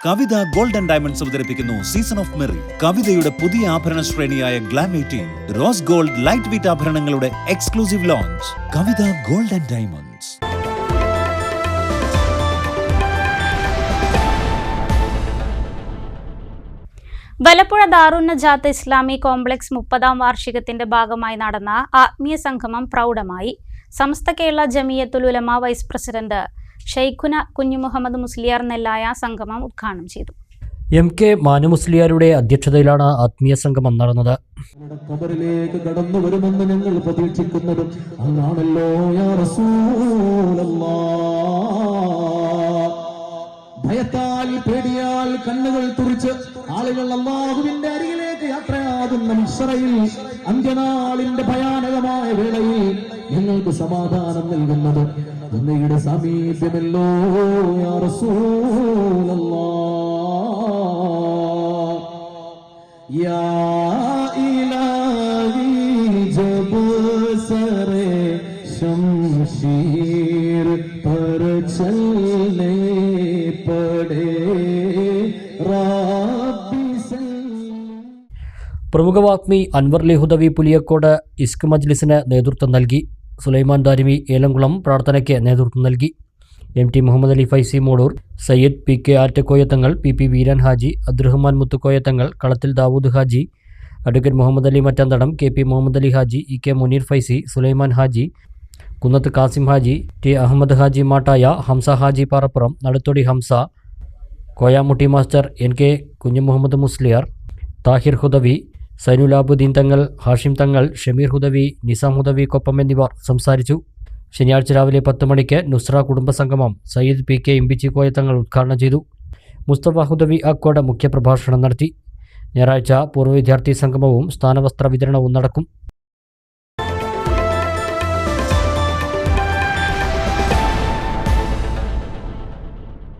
കവിത golden diamonds അവതരിപ്പിക്കുന്നു season of merry കവിതയുടെ പുതിയ ആഭരണ ശ്രേണിയായ glam eighteen rose gold light weight ആഭരണങ്ങളുടെ exclusive launch Kavitha golden diamonds. Valappuzha Darunnajath Islami complex മുപ്പതാം വാർഷികത്തിന്റെ ഭാഗമായി നടന്ന ആത്മീയ സംഗമം പ്രൗഢമായി. സമസ്ത കേരള ജമിയത്തുൽ ഉലമ വൈസ് പ്രസിഡന്റ് ഷെയ്ഖുന കുഞ്ഞുമുഹമ്മദ് മുസ്ലിയാർ നെല്ലായ സംഗമം ഉദ്ഘാടനം ചെയ്തു എം കെ മാനുമുസ്ലിയാരുടെ അധ്യക്ഷതയിലാണ് ആത്മീയ സംഗമം നടന്നത് കബറിലേക്ക് കടന്നു വരുമെന്ന് ഞങ്ങൾ പ്രതീക്ഷിക്കുന്നതും റസൂലല്ലാ. ഭയത്താൽ പേടിയാൽ കണ്ണുകൾ തുറിച്ച് ആളുകൾ അള്ളാഹുവിന്റെ അരികിലേക്ക് യാത്രയാകുന്ന മിശ്രയിൽ അന്ത്യനാളിന്റെ ഭയാനകമായ വേളയിൽ ഞങ്ങൾക്ക് സമാധാനം നൽകുന്നത് അങ്ങയുടെ സമീപ്യമല്ലോ യാ റസൂലല്ലാ. या इलाही जब सरे शमशीर पर चलने पड़े रब्बी सल्लम പ്രമുഖ വാഗ്മി അൻവർ ലിഹുദവി പുലിയക്കോട് ഇസ്ക് മജ്ലിസിന് നേതൃത്വം നൽകി സുലൈമാൻ ദാരിമി ഏലംകുളം പ്രാർത്ഥനയ്ക്ക് നേതൃത്വം നൽകി. M T Muhammad Ali Faizi Modur Sayyid P K Attakoyathangal P P Veeran Haji Abdurahman Muthukoyathangal Kalathil Dawood Haji advocate Muhammad Ali Mattanthadam K P Muhammad Ali Haji E K Muneer Faizi Sulaiman Haji Kunnath Kasim Haji T Ahammed Haji Mattaya Hamza Haji Parappuram Naduthodi Hamza Koyamutty master N K Kunju Muhammad Musliyar Thahir Hudawi Zainulabideen Thangal Hashim തങ്ങൾ ഷമീർ ഹുദവി നിസാം ഹുദവിക്കൊപ്പം എന്നിവർ സംസാരിച്ചു. ശനിയാഴ്ച രാവിലെ പത്ത് മണിക്ക് നുസ്ര കുടുംബസംഗമം Sayyid P K Imbichikoya Thangal ഉദ്ഘാടനം ചെയ്തു. Mustafa Hudawi Accord മുഖ്യപ്രഭാഷണം നടത്തി. ഞായറാഴ്ച പൂർവ വിദ്യാർത്ഥി സംഗമവും സ്ഥാനവസ്ത്ര വിതരണവും നടക്കും.